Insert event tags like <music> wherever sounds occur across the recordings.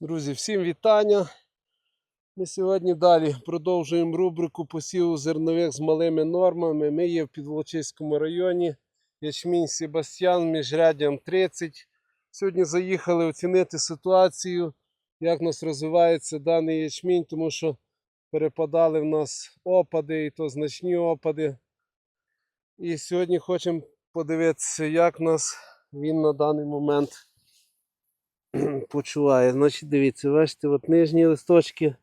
Друзі, всім вітання. Ми сьогодні далі продовжуємо рубрику посіву зернових з малими нормами. Ми є в Підволочиському районі. Ячмінь Себастьян, міжряддям 30. Сьогодні заїхали оцінити ситуацію, як у нас розвивається даний ячмінь, тому що перепадали в нас опади, і то значні опади. І сьогодні хочемо подивитися, як у нас він на даний момент <clears throat> почуває. Значить, дивіться, бачите, от нижні листочки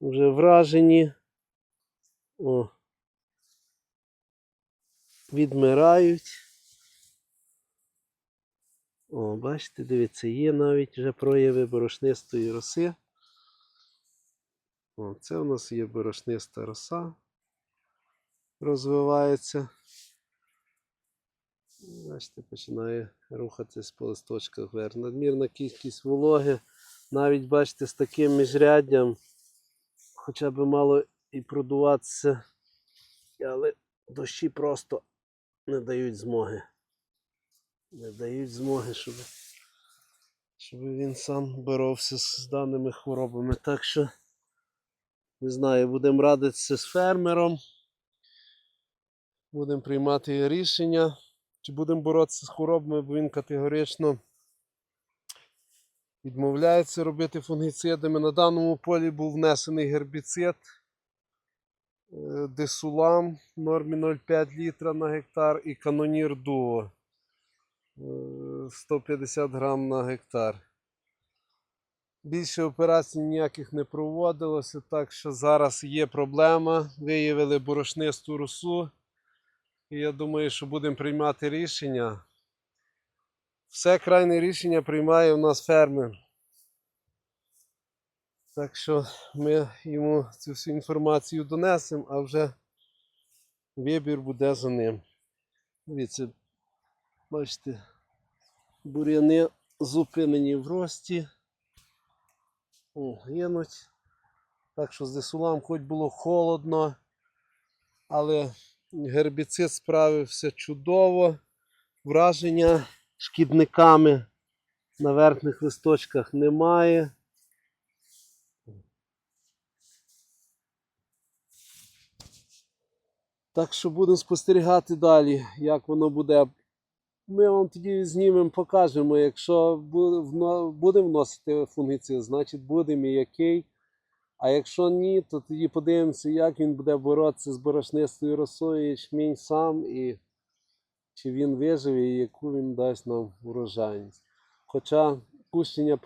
вже вражені. О. Відмирають. О, бачите, дивіться, є навіть вже прояви борошнистої роси. О, це у нас є борошниста роса. Розвивається. Бачите, починає рухатись по листочках вверх. Надмірна кількість вологи. Навіть бачите, з таким міжряддям хоча б мало і продуватися, але дощі просто не дають змоги. Не дають змоги, щоб, щоб він сам боровся з даними хворобами. Так що, не знаю, будемо радитися з фермером. Будемо приймати рішення, чи будемо боротися з хворобами, бо він категорично відмовляється робити фунгіцидами. На даному полі був внесений гербіцид е, Десулам в нормі 0,5 літра на гектар і канонір Дуо е, 150 грам на гектар. Більше операцій ніяких не проводилося, так що зараз є проблема. Виявили борошнисту росу. І я думаю, що будемо приймати рішення. Все крайне рішення приймає у нас фермер. Так що ми йому цю всю інформацію донесемо, а вже вибір буде за ним. Дивіться, бачите, бур'яни зупинені в рості. О, гинуть. Так що з десулам хоч було холодно, але гербіцид справився чудово. Враження шкідниками на верхніх листочках немає. Так що будемо спостерігати далі, як воно буде. Ми вам тоді знімемо, покажемо. Якщо будемо вносити фунгіцид, значить будемо і який. А якщо ні, то тоді подивимося, як він буде боротися з борошнистою росою, ячмінь сам, і чи він виживе і яку він дасть нам урожайність. Хоча пущення